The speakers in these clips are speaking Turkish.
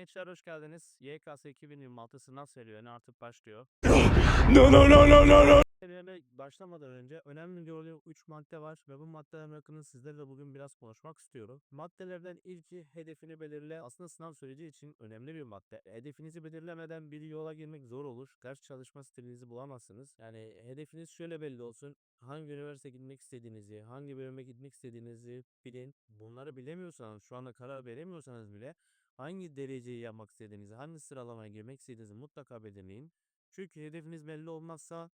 gençler hoş geldiniz. YKS 2026 sınav serüveni artık başlıyor. No, no, no, no, no, no. Serüvene başlamadan önce önemli gördüğüm 3 madde var ve bu maddeler hakkında sizlerle bugün biraz konuşmak istiyorum. Maddelerden ilki hedefini belirle. Aslında sınav süreci için önemli bir madde. Hedefinizi belirlemeden bir yola girmek zor olur. Ders çalışma stilinizi bulamazsınız. Yani hedefiniz şöyle belli olsun. Hangi üniversite gitmek istediğinizi, hangi bölüme gitmek istediğinizi bilin. Bunları bilemiyorsanız, şu anda karar veremiyorsanız bile hangi dereceyi yapmak istediğinizi, hangi sıralamaya girmek istediğinizi mutlaka belirleyin. Çünkü hedefiniz belli olmazsa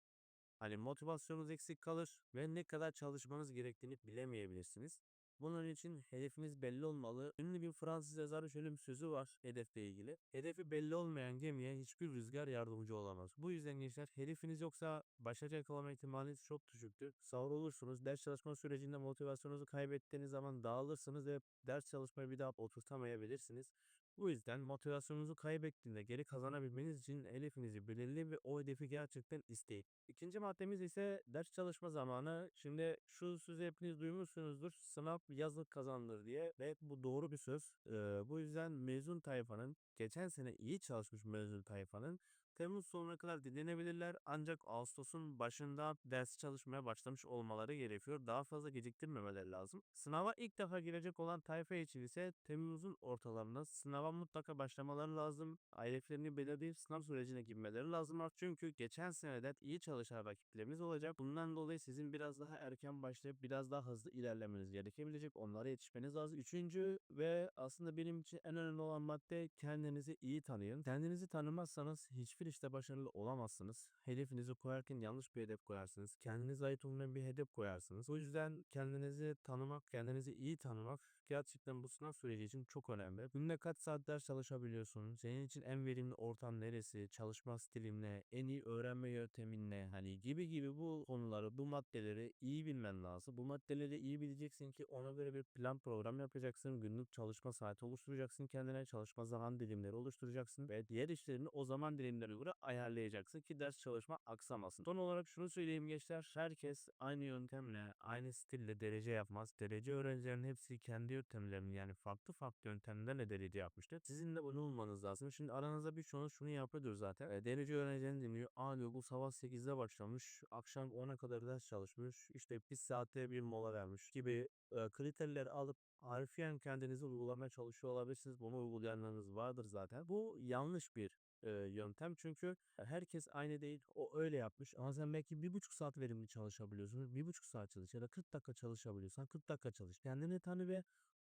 hani motivasyonunuz eksik kalır ve ne kadar çalışmanız gerektiğini bilemeyebilirsiniz. Bunun için hedefiniz belli olmalı. Ünlü bir Fransız yazarın şöyle bir sözü var hedefle ilgili. Hedefi belli olmayan gemiye hiçbir rüzgar yardımcı olamaz. Bu yüzden gençler hedefiniz yoksa başarı yakalama ihtimaliniz çok düşüktür. Savrulursunuz. Ders çalışma sürecinde motivasyonunuzu kaybettiğiniz zaman dağılırsınız ve ders çalışmayı bir daha oturtamayabilirsiniz. Bu yüzden motivasyonunuzu kaybettiğinde geri kazanabilmeniz için hedefinizi belirleyin ve o hedefi gerçekten isteyin. İkinci maddemiz ise ders çalışma zamanı. Şimdi şu sözü hepiniz duymuşsunuzdur. Sınav yazık kazandır diye ve bu doğru bir söz. Ee, bu yüzden mezun tayfanın geçen sene iyi çalışmış mezun tayfanın Temmuz sonuna kadar dinlenebilirler ancak Ağustos'un başında ders çalışmaya başlamış olmaları gerekiyor. Daha fazla geciktirmemeleri lazım. Sınava ilk defa girecek olan tayfa için ise Temmuz'un ortalarında sınava mutlaka başlamaları lazım. Hedeflerini belirleyip sınav sürecine girmeleri lazım. Çünkü geçen seneden iyi çalışan rakiplerimiz olacak. Bundan dolayı sizin biraz daha erken başlayıp biraz daha hızlı ilerlemeniz gerekebilecek. Onlara yetişmeniz lazım. Üçüncü ve aslında benim için en önemli olan madde kendinizi iyi tanıyın. Kendinizi tanımazsanız hiçbir işte başarılı olamazsınız. Hedefinizi koyarken yanlış bir hedef koyarsınız. Kendinize ait olmayan bir hedef koyarsınız. O yüzden kendinizi tanımak, kendinizi iyi tanımak gerçekten bu sınav süreci için çok önemli. Günde kaç saat ders çalışabiliyorsun? Senin için en verimli ortam neresi? Çalışma stilin ne? En iyi öğrenme yöntemin ne? Hani gibi gibi bu konuları, bu maddeleri iyi bilmen lazım. Bu maddeleri iyi bileceksin ki ona göre bir plan program yapacaksın. Günlük çalışma saati oluşturacaksın kendine. Çalışma zaman dilimleri oluşturacaksın ve diğer işlerini o zaman dilimlerine göre ayarlayacaksın ki ders çalışma aksamasın. Son olarak şunu söyleyeyim gençler. Herkes aynı yöntemle, aynı stille derece yapmaz. Derece öğrencilerin hepsi kendi yöntemlerini yani farklı farklı yöntemlerle derece yapmıştır. Sizin de bunu olmanız lazım. Şimdi aranızda birçoğunuz şunu yapıyordur zaten. E, derece öğrencilerini dinliyor. Aa diyor bu sabah 8'de başlamış. Akşam 10'a kadar ders çalışmış. İşte bir saatte bir mola vermiş gibi e, kriterleri alıp harfiyen kendinizi uygulamaya çalışıyor olabilirsiniz. Bunu uygulayanlarınız vardır zaten. Bu yanlış bir e, yöntem çünkü herkes aynı değil. O öyle yapmış ama sen belki bir buçuk saat verimli çalışabiliyorsun. Bir buçuk saat çalış ya da 40 dakika çalışabiliyorsan 40 dakika çalış. Kendini tanı ve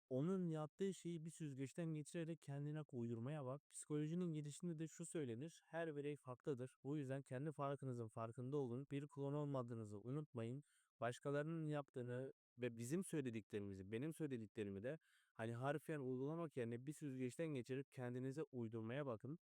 onun yaptığı şeyi bir süzgeçten geçirerek kendine uydurmaya bak. Psikolojinin gelişiminde de şu söylenir. Her birey farklıdır. Bu yüzden kendi farkınızın farkında olun. Bir klon olmadığınızı unutmayın. Başkalarının yaptığını ve bizim söylediklerimizi, benim söylediklerimi de hani harfiyen uygulamak yerine bir süzgeçten geçirip kendinize uydurmaya bakın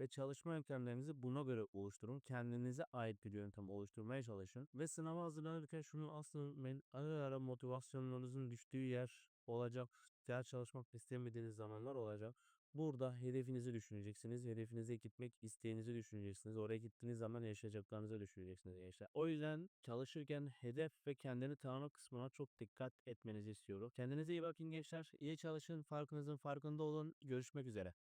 ve çalışma yöntemlerinizi buna göre oluşturun. Kendinize ait bir yöntem oluşturmaya çalışın. Ve sınava hazırlanırken şunu aslında ara ara motivasyonunuzun düştüğü yer olacak. Ders çalışmak istemediğiniz zamanlar olacak. Burada hedefinizi düşüneceksiniz. Hedefinize gitmek isteğinizi düşüneceksiniz. Oraya gittiğiniz zaman yaşayacaklarınızı düşüneceksiniz gençler. O yüzden çalışırken hedef ve kendini tanıma kısmına çok dikkat etmenizi istiyorum. Kendinize iyi bakın gençler. İyi çalışın. Farkınızın farkında olun. Görüşmek üzere.